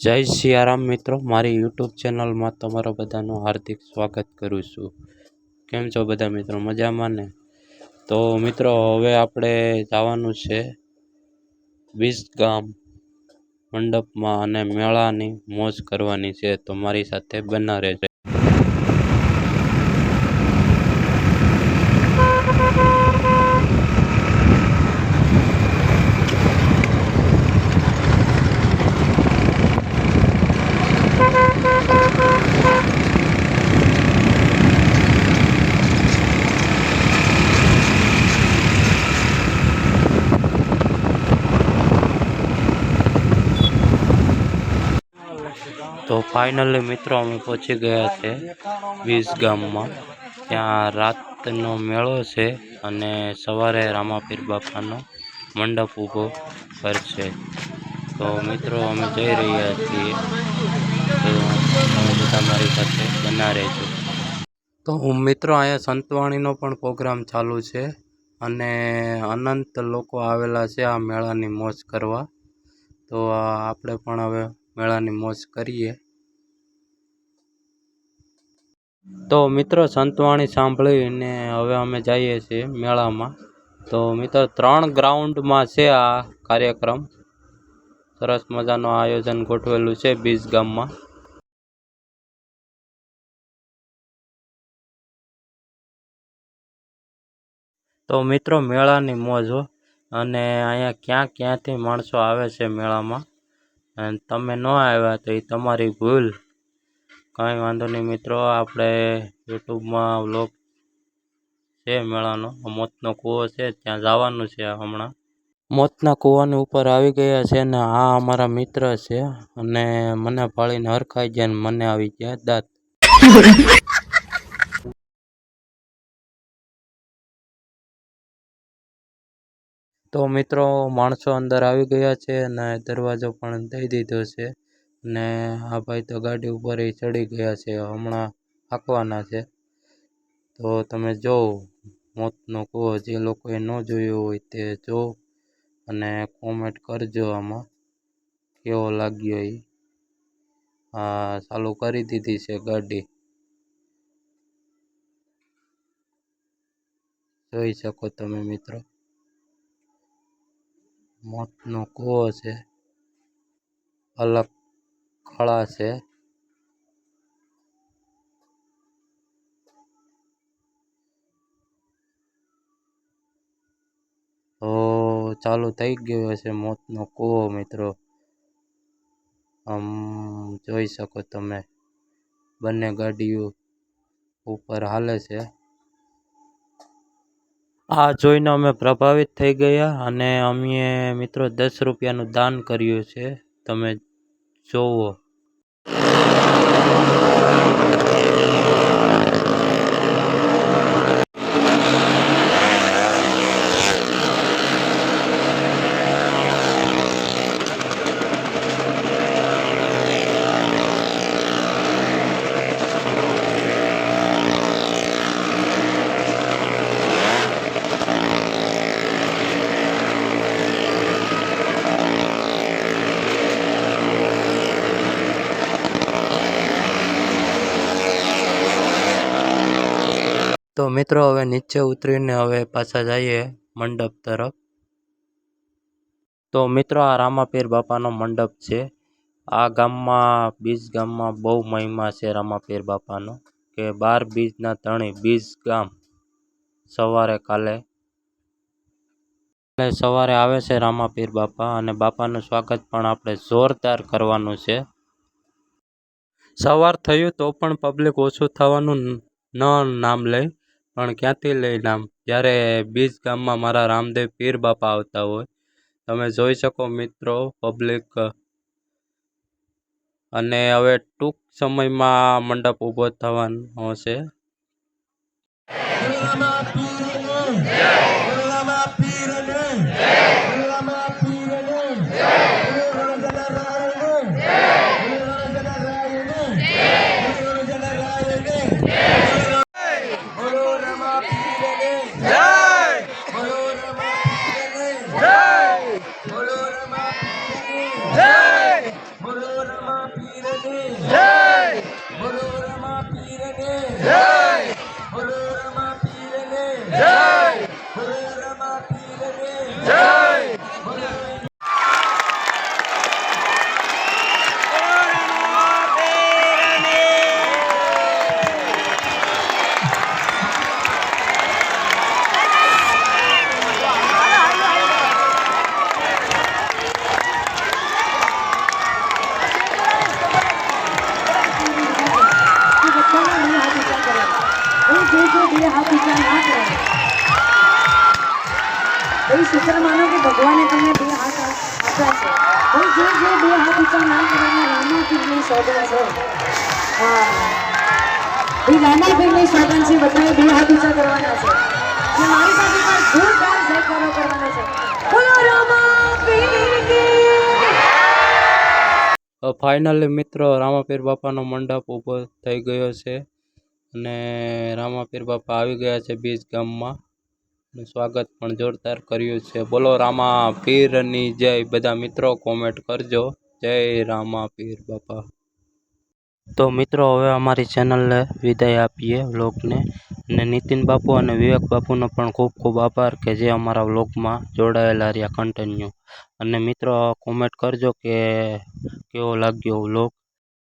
જય સિયારામ મિત્રો, મારી યુટ્યુબ ચેનલમાં તમારા બધાનું હાર્દિક સ્વાગત કરું છું. કેમ છો બધા મિત્રો? મજામાં ને? તો મિત્રો, હવે આપણે જવાનું છે વીસ ગામ મંડપમાં અને મેળાની મોજ કરવાની છે. તો મારી સાથે બના રહેશે તો ફાઇનલી મિત્રો અમે પહોંચી ગયા છે વીસ ગામમાં. ત્યાં રાતનો મેળો છે અને સવારે રામાપીર બાપાનો મંડપ ઊભો કરશે તો મિત્રો અમે જઈ રહ્યા છીએ. તો તમે બધા મારી સાથે બના રહેજો. તો હું મિત્રો અહીંયા સંતવાણીનો પણ પ્રોગ્રામ ચાલુ છે અને અનંત લોકો આવેલા છે આ મેળાની મોજ કરવા. તો આપણે પણ હવે મેળાની મોજ કરીએ. તો મિત્રો, સંતવાણી સાંભળીને હવે અમે જઈએ છીએ મેળામાં. તો મિત્રો, ત્રણ ગ્રાઉન્ડમાં છે આ કાર્યક્રમ. સરસ મજાનું આયોજન ગોઠવેલું છે બીજ ગામમાં. તો મિત્રો, મેળાની મોજો અને અહીંયા ક્યાં ક્યાંથી માણસો આવે છે મેળામાં? અને તમે ન આવ્યા તો એ તમારી ભૂલ. કાંઈ વાંધો નહીં મિત્રો, આપણે યુટ્યુબમાં વ્લોગ છે મેળાનો. મોતનો કૂવો છે, ત્યાં જવાનું છે હમણાં. મોતના કૂવાની ઉપર આવી ગયા છે ને આ અમારા મિત્ર છે અને મને પાળીને હરખાઈ ગયા ને મને આવી ગયા દાંત. તો મિત્રો માણસો અંદર આવી ગયા છે અને દરવાજો પણ દઈ દીધો છે. ને આ ભાઈ તો ગાડી ઉપર એ ચડી ગયા છે, હમણાં હાંકવાના છે. તો તમે જોવો, મોતનો કૂવો જે લોકોએ ન જોયો હોય તે જો અને કોમેન્ટ કરજો આમાં, કેવો લાગ્યો એ હા, ચાલુ કરી દીધી છે ગાડી. જોઈ શકો તમે મિત્રો. મોતનો કૂવો છે. અલગ ખળા છે. તો ચાલુ થઈ ગયો છે મોતનો કૂવો, મિત્રો. આમ જોઈ શકો તમે. બંને ગાડીઓ ઉપર હાલે છે. આ જોઈને અમે પ્રભાવિત થઈ ગયા અને અમે મિત્રો, દસ રૂપિયાનું દાન કર્યું છે. તમે જોવો. તો મિત્રો, હવે નીચે ઉતરીને હવે પાછા જઈએ મંડપ તરફ. તો મિત્રો, આ રામાપીર બાપાનો મંડપ છે. આ ગામમાં, બીજ ગામમાં બહુ મહિમા છે રામાપીર બાપાનો, કે બાર બીજના ત્રણેય બીજ ગામ સવારે કાલે કાલે સવારે આવે છે રામાપીર બાપા અને બાપાનું સ્વાગત પણ આપણે જોરદાર કરવાનું છે. સવાર થયું તો પણ પબ્લિક ઓછું થવાનું ન નામ લે. પણ ક્યાંથી લઈ નામ? જ્યારે બીજ ગામમાં મારા રામદેવ પીર બાપા આવતા હોય, તમે જોઈ શકો મિત્રો પબ્લિક અને હવે ટૂંક સમયમાં મંડપ ઊભો થવાનો છે બોલો શુક્ર માનો કે ભગવાને તમને બે હાથ આપ્યા છે. હવે જે જે બે હાથ ઊંચા ના કરવાના રામાપીરની સોગંદ છે. હા. એ રામાપીરની સોગંદ છે, બધાએ બે હાથ ઊંચા કરવાના છે. અને મારી સાથે પણ જોરદાર જયકારો કરવાનો છે. બોલો ફાઇનલી મિત્રો, રામાપીર બાપાનો મંડપ ઊભો થઈ ગયો છે. અને રામાપીર બાપા આવી ગયા છે બીજ ગામમાં. સ્વાગત પણ જોરદાર કર્યું છે. બોલો રામા પીરની જય. બધા મિત્રો કોમેન્ટ કરજો. જય રામા પીર બાપા. તો મિત્રો, હવે અમારી ચેનલને વિદાય આપીએ વ્લોગને અને નીતિન બાપુ અને વિવેક બાપુનો પણ ખૂબ ખૂબ આભાર કે જે અમારા વ્લોગમાં જોડાયેલા રહ્યા કન્ટિન્યુ અને મિત્રો કોમેન્ટ કરજો કે કેવો લાગ્યો વ્લોગ